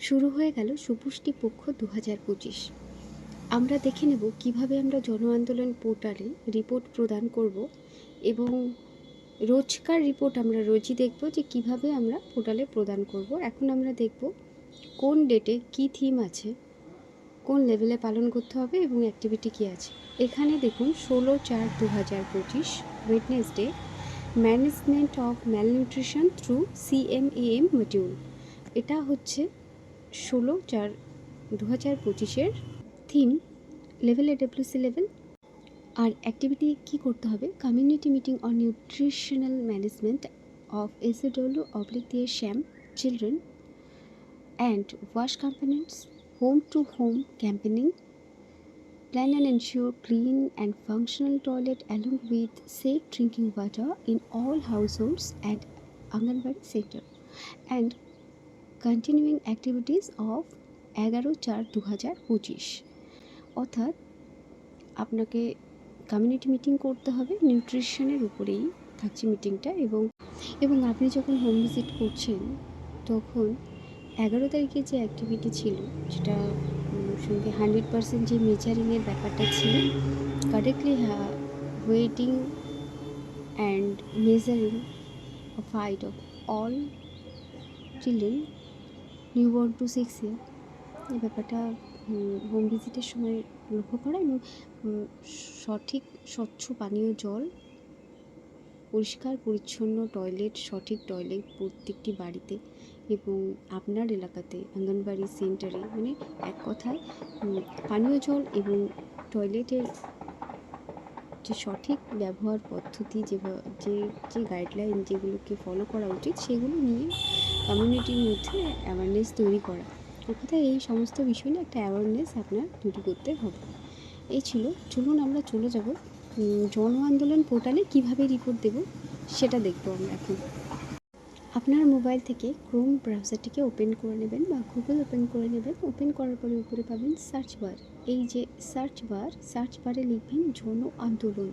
শুরু হয়ে গেল সুপুষ্টি পক্ষ দু হাজার পঁচিশ। আমরা দেখে নেব কীভাবে আমরা জন আন্দোলন পোর্টালে রিপোর্ট প্রদান করব এবং রোজকার রিপোর্ট আমরা রোজই দেখব যে কীভাবে আমরা পোর্টালে প্রদান করব। এখন আমরা দেখব কোন ডেটে কি থিম আছে, কোন লেভেলে পালন করতে হবে এবং অ্যাক্টিভিটি কী আছে। এখানে দেখুন ষোলো চার দু হাজার পঁচিশ Wednesday management of malnutrition through CMAM module এটা হচ্ছে ষোলো চার দু হাজার পঁচিশের থিম লেভেল এডব্লিউসি লেভেল আর অ্যাক্টিভিটি কী করতে হবে? Community meeting on nutritional management of ACW oblique দিয়ে SAM children and wash components home to home campaigning plan and ensure clean and functional toilet along with safe drinking water in all households at Anganwadi Center and continuing activities of এগারো চার দু হাজার পঁচিশ। অর্থাৎ আপনাকে community meeting করতে হবে নিউট্রিশনের উপরেই থাকছে মিটিংটা এবং এবং আপনি যখন হোম ভিজিট করছেন তখন এগারো তারিখে যে অ্যাক্টিভিটি ছিল উম, সঙ্গে হান্ড্রেড পার্সেন্ট যে মেজারিংয়ের ব্যাপারটা ছিল correctly waiting and measuring of height of all children newborn to six year এই ব্যাপারটা হোম ভিজিটের সময় লক্ষ্য করা এবং সঠিক স্বচ্ছ পানীয় জল, পরিষ্কার পরিচ্ছন্ন টয়লেট সঠিক টয়লেট প্রত্যেকটি বাড়িতে এবং আপনার এলাকাতে অঙ্গনবাড়ি সেন্টারে মানে এক কথায় পানীয় জল এবং টয়লেটের যে সঠিক ব্যবহার পদ্ধতি, যে যে যে গাইডলাইন যেগুলোকে ফলো করা উচিত, সেগুলো নিয়ে কমিউনিটির মধ্যে অ্যাওয়ারনেস তৈরি করা। কথায় এই সমস্ত বিষয় নিয়ে একটা অ্যাওয়ারনেস আপনার তৈরি করতে হবে। এই ছিল। চলুন আমরা চলে যাব জন আন্দোলন পোর্টালে কীভাবে রিপোর্ট দেব সেটা দেখব আমরা এখন। আপনার মোবাইল থেকে ক্রোম ব্রাউজারটিকে ওপেন করে নেবেন বা গুগল ওপেন করে নেবেন। ওপেন করার পরে উপরে পাবেন সার্চ বার এই যে সার্চ বার সার্চ বারে লিখবেন জন আন্দোলন।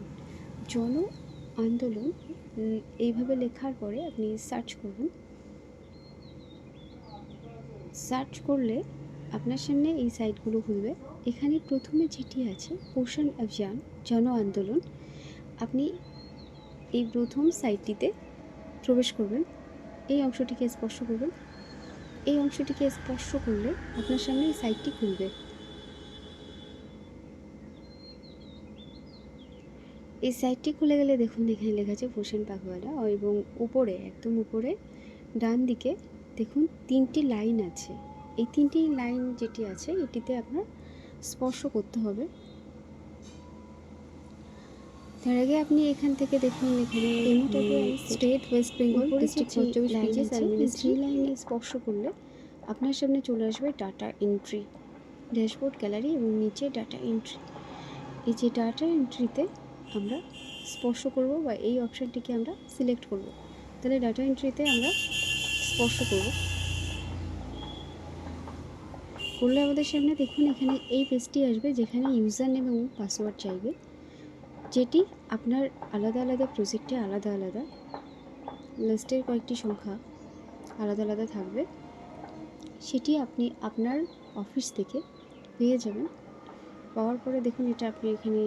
জন আন্দোলন এইভাবে লেখার পরে আপনি সার্চ করবেন সার্চ করলে আপনার সামনে এই সাইটগুলো খুলবে। এখানে প্রথমে যেটি আছে, পোষণ অভিযান, জন আন্দোলন। আপনি এই প্রথম সাইটটিতে প্রবেশ করবেন। এই অংশটিকে স্পর্শ করবেন। এই অংশটিকে স্পর্শ করলে আপনার সামনে এই সাইটটি খুলবে। এই সাইটটি খুলে গেলে দেখুন, এখানে লেখা আছে, পোষণ পাখওয়ালা এবং উপরে, একদম উপরে, ডান দিকে দেখুন তিনটি লাইন আছে। এই তিনটি লাইন যেটি আছে এটিতে আপনার স্পর্শ করতে হবে। তার আগে আপনি এখান থেকে দেখুন এখানে স্টেট ওয়েস্ট বেঙ্গল ডিস্ট্রিক্ট চব্বিশ আর লাইনে স্পর্শ করলে আপনার সামনে চলে আসবে ডাটা এন্ট্রি ড্যাশবোর্ড গ্যালারি এবং নিচে ডাটা এন্ট্রি। এই যে ডাটা এন্ট্রিতে আমরা স্পর্শ করব বা এই অপশানটিকে আমরা সিলেক্ট করব। তাহলে ডাটা এন্ট্রিতে আমরা স্পর্শ করব। করলে আমাদের সামনে দেখুন এখানে এই পেজটি আসবে যেখানে ইউজার নেম এবং পাসওয়ার্ড চাইবে। যেটি আপনার আলাদা আলাদা প্রজেক্টে আলাদা আলাদা লিস্টের কয়েকটি সংখ্যা আলাদা আলাদা থাকবে। সেটি আপনি আপনার অফিস থেকে পেয়ে যাবেন। পাওয়ার পরে দেখুন এটা আপনি এখানে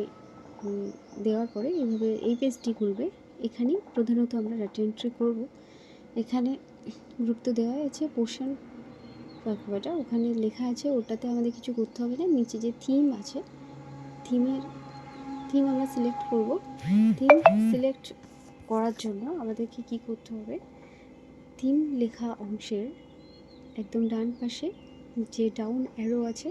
দেওয়ার পরে এইভাবে এই পেজটি খুলবে। এখানেই প্রধানত আমরা ডাটা এন্ট্রি করব। এখানে গুরুত্ব দেওয়া হয়েছে পোর্শন পাখুয়াটা ওখানে লেখা আছে, ওটাতে আমাদের কিছু করতে হবে না। নিচে যে থিম আছে থিমের থিম আমরা সিলেক্ট করব। থিম সিলেক্ট করার জন্য আমাদেরকে কি করতে হবে? থিম লেখা অংশের একদম ডান পাশে যে ডাউন অ্যারো আছে,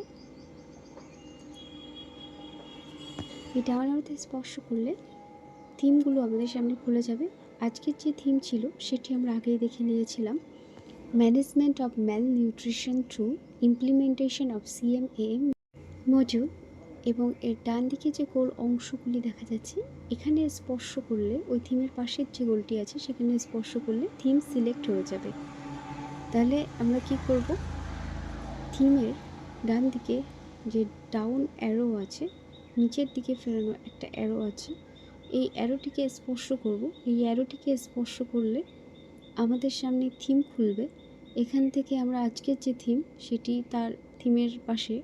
এই ডাউন অ্যারোতে স্পর্শ করলে থিমগুলো আমাদের সামনে খুলে যাবে। আজকের যে থিম ছিল, সেটি আমরা আগেই দেখে নিয়েছিলাম। Management of mall nutrition through implementation of CMAM module এবং এর ডান দিকে যে গোল অংশগুলি দেখা যাচ্ছে, এখানে স্পর্শ করলে, ওই থিমের পাশের যে গোলটি আছে, সেখানে স্পর্শ করলে থিম সিলেক্ট হয়ে যাবে। তাহলে আমরা কি করব? থিমের ডান দিকে যে ডাউন অ্যারো আছে, নিচের দিকে ফেরানো একটা অ্যারো আছে এই অ্যারোটিকে স্পর্শ করব। এই অ্যারোটিকে স্পর্শ করলে আমাদের সামনে থিম খুলবে। এখান থেকে আমরা আজকের যে থিম সেটি তার থিমের পাশে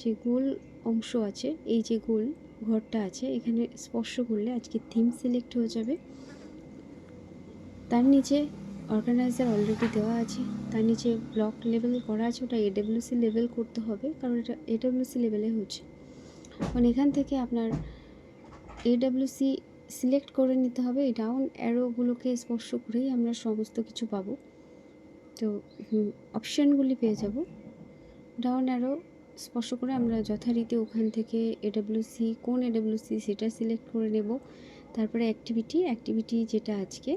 যে গোল অংশ আছে, এই যে গোল ঘরটা আছে, এখানে স্পর্শ করলে আজকে থিম সিলেক্ট হয়ে যাবে। তার নিচে অর্গানাইজার অলরেডি দেওয়া আছে। তার নিচে ব্লক লেভেল করা আছে। ওটা এডব্লিউসি লেভেল করতে হবে, কারণ এটা এডব্লিউসি লেভেলে হচ্ছে। কারণ এখান থেকে আপনার এডব্লিউসি সিলেক্ট করে নিতে হবে ডাউন অ্যারোগুলোকে স্পর্শ করেই আমরা সমস্ত কিছু পাবো। তো অপশানগুলি পেয়ে যাব। ডাউন অ্যারো স্পর্শ করে আমরা যথারীতি ওখান থেকে এডব্লিউসি কোন এডব্লিউসি সেটা সিলেক্ট করে নেব। তারপরে অ্যাক্টিভিটি অ্যাক্টিভিটি যেটা আজকে,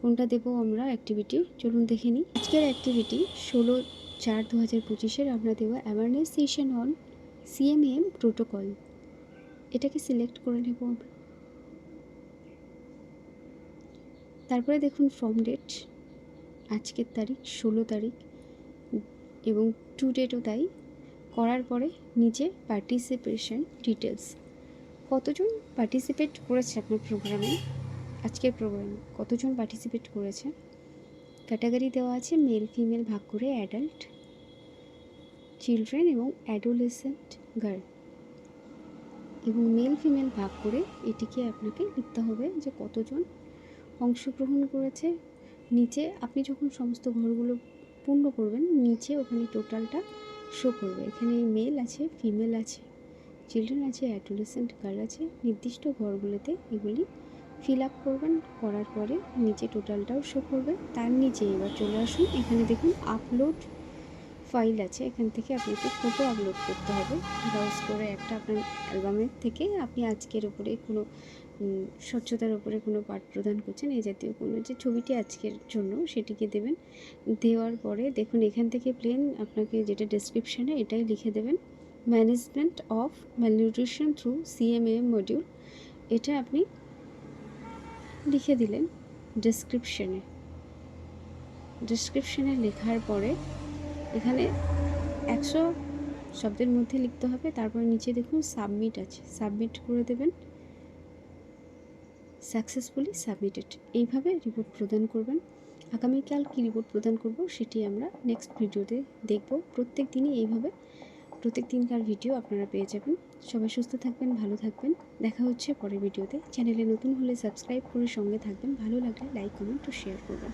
কোনটা দেবো আমরা অ্যাক্টিভিটি চলুন দেখে নিই। আজকের অ্যাক্টিভিটি ষোলো চার দু হাজার পঁচিশের আমরা দেবো awareness session on CMM protocol এটাকে সিলেক্ট করে নেব তারপরে দেখুন ফর্ম ডেট আজকের তারিখ, ষোলো তারিখ, এবং টু ডেটও তাই। করার পরে নিচে পার্টিসিপেশন ডিটেলস কতজন পার্টিসিপেট করেছে আপনার প্রোগ্রামে আজকের প্রোগ্রামে কতজন পার্টিসিপেট করেছে? ক্যাটাগরি দেওয়া আছে মেল ফিমেল ভাগ করে অ্যাডাল্ট চিলড্রেন এবং অ্যাডোলেসেন্ট গার্ল এবং মেল ফিমেল ভাগ করে এটিকে আপনাকে লিখতে হবে যে কতজন অংশগ্রহণ করেছে। নিচে আপনি যখন সমস্ত ঘরগুলো পূর্ণ করবেন, নিচে ওখানে টোটালটা শো করবে। এখানে মেল আছে ফিমেল আছে চিলড্রেন আছে অ্যাডোলেসেন্ট গার্ল আছে। নির্দিষ্ট ঘরগুলোতে এগুলি ফিল আপ করবেন, করার পরে নিচে টোটালটাও শো করবে তার নিচে এবার চলে আসুন। এখানে দেখুন আপলোড ফাইল আছে, এখান থেকে আপনাকে ফটো আপলোড করতে হবে। ব্রাউজ করে একটা আপনার অ্যালবামের থেকে আপনি আজকের উপরে কোনো স্বচ্ছতার উপরে কোনো পাঠ প্রদান করছেন, এই জাতীয় কোনো যে ছবিটি আজকের জন্য সেটিকে দেবেন। দেওয়ার পরে দেখুন, এখান থেকে প্লেন আপনাকে যেটা ডেসক্রিপশানে এটাই লিখে দেবেন। Management of malnutrition through CMM module এটা আপনি লিখে দিলেন ডেসক্রিপশনে ডেসক্রিপশনে লেখার পরে এখানে একশো শব্দের মধ্যে লিখতে হবে। তারপর নিচে দেখুন সাবমিট আছে। সাবমিট করে দেবেন। সাকসেসফুলি সাবমিটেড এইভাবে রিপোর্ট প্রদান করবেন। আগামীকাল কী রিপোর্ট প্রদান করব সেটি আমরা নেক্সট ভিডিওতে দেখব। প্রত্যেক দিনই এইভাবে, প্রত্যেক দিনকার ভিডিও আপনারা পেয়ে যাবেন। সবাই সুস্থ থাকবেন, ভালো থাকবেন। দেখা হচ্ছে পরের ভিডিওতে চ্যানেলে নতুন হলে সাবস্ক্রাইব করে সঙ্গে থাকবেন। ভালো লাগলে লাইক কমেন্ট ও শেয়ার করবেন।